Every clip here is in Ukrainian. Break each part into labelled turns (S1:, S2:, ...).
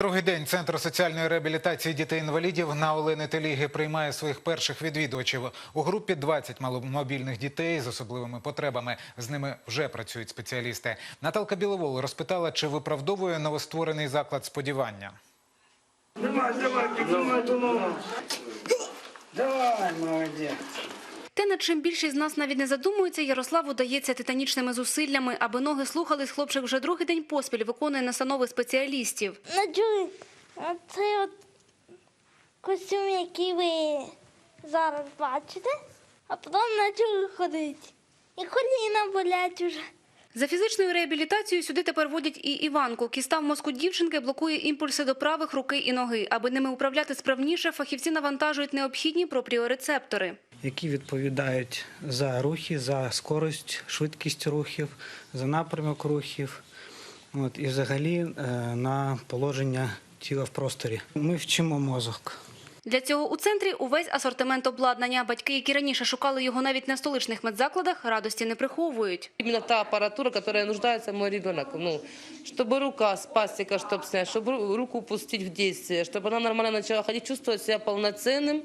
S1: Другий день Центр соціальної реабілітації дітей-інвалідів на Олени Теліги приймає своїх перших відвідувачів. У групі 20 маломобільних дітей з особливими потребами. З ними вже працюють спеціалісти. Наталка Біловол розпитала, чи виправдовує новостворений заклад сподівання.
S2: Давай, давай, піднімай до ноги. Давай, молодець.
S3: Те, над чим більшість з нас навіть не задумується, Ярославу дається титанічними зусиллями, аби ноги слухались. Хлопчик вже другий день поспіль виконує настанови спеціалістів.
S4: Цей от костюм, який ви зараз бачите, а потім почали ходити. І коліна болять уже.
S3: За фізичною реабілітацією сюди тепер водять і Іванку. Кіста в мозку дівчинки блокує імпульси до правих руки і ноги. Аби ними управляти справніше, фахівці навантажують необхідні пропріорецептори
S5: які відповідають за рухи, за скорость, швидкість рухів, за напрямок рухів, от, і взагалі е, на положення тіла в просторі. Ми вчимо мозок.
S3: Для цього у центрі увесь асортимент обладнання. Батьки, які раніше шукали його навіть на столичних медзакладах, радості не приховують.
S6: Именно та аппаратура, которая нуждается мой ребенок. Ну, чтобы рука с пастика, чтобы снять, чтобы ру- руку пустить в действие, чтобы она нормально начала ходить, чувствовать себя полноценным,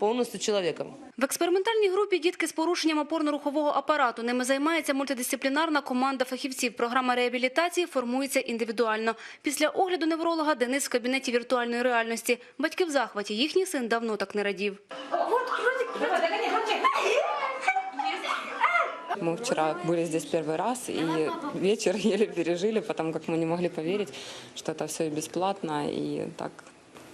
S6: полностью человеком.
S3: В експериментальній групі дітки з порушенням опорно-рухового апарату. Ними займається мультидисциплінарна команда фахівців. Програма реабілітації формується індивідуально. Після огляду невролога Денис в кабінеті віртуальної реальності. Батьки в захваті. Їхній син давно так не радів.
S7: Мы вчера были здесь первый раз, и вечер еле пережили, потому как мы не могли поверить, что это все и бесплатно, и так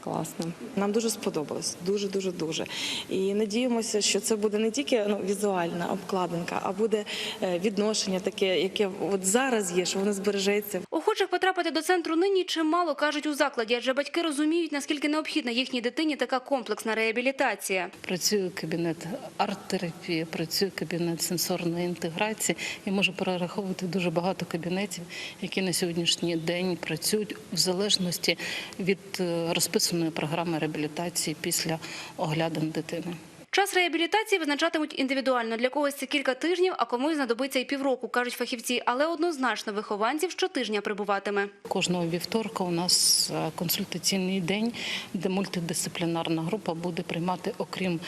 S7: классно.
S8: Нам дуже сподобалось, дуже дуже дуже. І надіємося, що це буде не тільки ну, візуальна обкладинка, а буде е, відношення таке, яке от зараз є, що воно збережеться.
S3: Охочих потрапити до центру нині чимало, кажуть у закладі, адже батьки розуміють, наскільки необхідна їхній дитині така комплексна реабілітація.
S9: Працює кабінет арт-терапії, працює кабінет сенсорної інтеграції і можу перераховувати дуже багато кабінетів, які на сьогоднішній день працюють в залежності від е, розписаної програми реабілітації після оглядин дитини.
S3: Час реабілітації визначатимуть індивідуально. Для когось це кілька тижнів, а комусь знадобиться і півроку, кажуть фахівці. Але однозначно вихованців щотижня прибуватиме.
S9: Кожного вівторка у нас е, консультаційний день, де мультидисциплінарна група буде приймати, окрім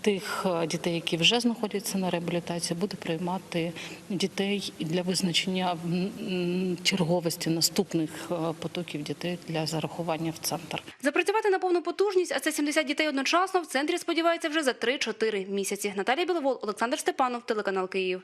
S9: тих е, дітей, які вже знаходяться на реабілітації, буде приймати дітей для визначення черговості наступних е, потоків дітей для зарахування в центр.
S3: Запрацювати на повну потужність, а це 70 дітей одночасно, в центрі сподіваються вже за 3-4 місяці. Наталія Біловол, Олександр Степанов, телеканал Київ.